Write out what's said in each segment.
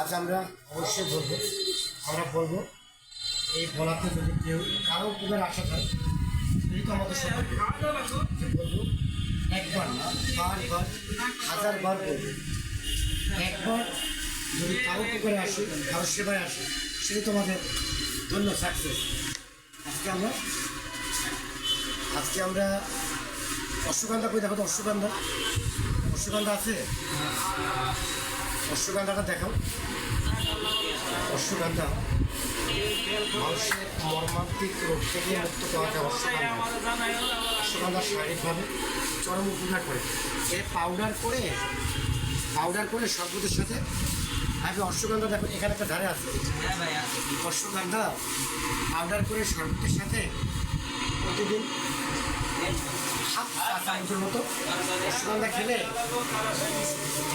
আজ আমরা অবশ্যই বলব, আমরা বলব, এই বলাতে যদি কেউ কারও উপকার আশা থাকে এই তো আমাদের সবাই বলব, একবার না, বারবার, হাজারবার বলব, একবার যদি কারও উপকারে আসে, কারও সেবায় আসে, সেটা তোমাদের ধন্য সাকসেস আজকে আমরা আজকে আমরা অশ্বগন্ধা কই দেখো তো, অশ্বগন্ধা? অশ্বগন্ধা আছে? অশ্বগন্ধাটা দেখাও। অশ্বগন্ধা মানুষের মর্মান্তিক রোগ থেকে মুক্ত করা যায় অশ্বগন্ধা অশ্বগন্ধা শারীরিকভাবে চরম উপকার করে। এ পাউডার করে পাউডার করে শরবতের সাথে আগে অশ্বগন্ধা দেখো, এখানে একটা ধারে আছে। অশ্বগন্ধা পাউডার করে শরবতের সাথে প্রতিদিন হাফ চা চামচের মতো। অশ্বগন্ধা খেলে?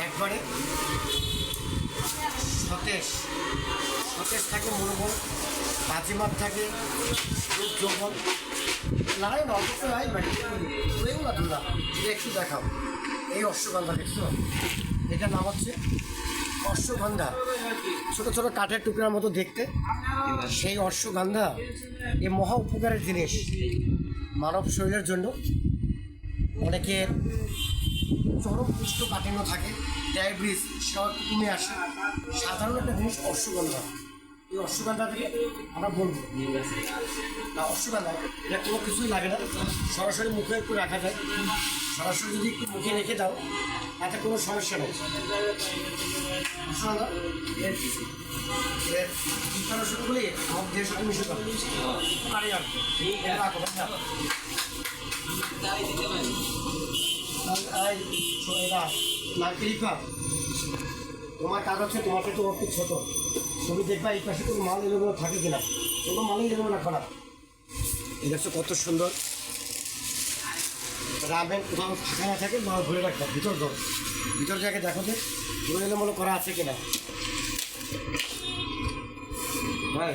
একবারে। সতেজ। সতেজ থাকে মনোবল, বাজিমাত থাকে যৌবন। লাগাই না অল্প করে আই বাড়ি এগুলো তোমরা একটু দেখাও। এই অশ্বগন্ধা দেখছ? এটার নাম হচ্ছে অশ্বগন্ধা। ছোট ছোট কাঠের টুকরার মতো দেখতে। সেই অশ্বগন্ধা এ মহা উপকারের জিনিস। মানব শরীরের জন্য অনেকের চরম কুষ্ঠকাঠিন্য থাকে ডায়াবেটিস সব কমে আসে। সাধারণ একটা জিনিস অশ্বগন্ধা। এই অশ্বগন্ধা থেকে আমরা বলব না অশ্বগন্ধা এটা কোনো কিছুই লাগে না। সরাসরি মুখে একটু রাখা যায়। সরাসরি যদি একটু মুখে রেখে দাও, তাতে কোনো সমস্যা নেই। অশ্বগন্ধা আমার তোমার কাজ হচ্ছে তোমার তো ছোট। তুমি দেখবা এই পাশে কোনো মাল এলোমেলো থাকে কিনা? কোনো মালই এলোমেলো রাখো না এই দেখছ কত সুন্দর। রামের কোথাও ফাঁকা না থাকে বা ঘুরে রাখবা ভিতর ধর। ভিতর জায়গায় দেখো যে পুরো এলোমেলো করা আছে কিনা। হ্যাঁ।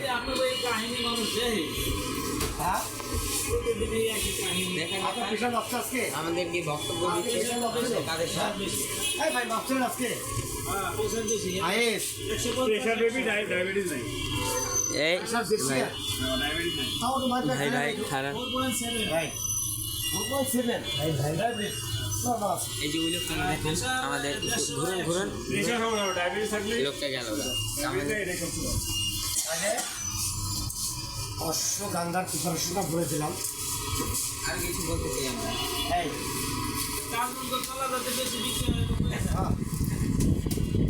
আজকে? আমাদের কি বক্তব্য দিচ্ছে? তাদের সাথে? ভাই বাচ্চা আজকে। বেবি ডায়াবেটিস নাই। এই ভাই, খারাপ। এই যে ওই লোকটা দেখেন আমাদের ঘুরুন ঘুরুন। লোকটা গেল। করতে প্রিপারেশনটা বলেছিলাম আর কিছু বলতে চাই আমরা হয়।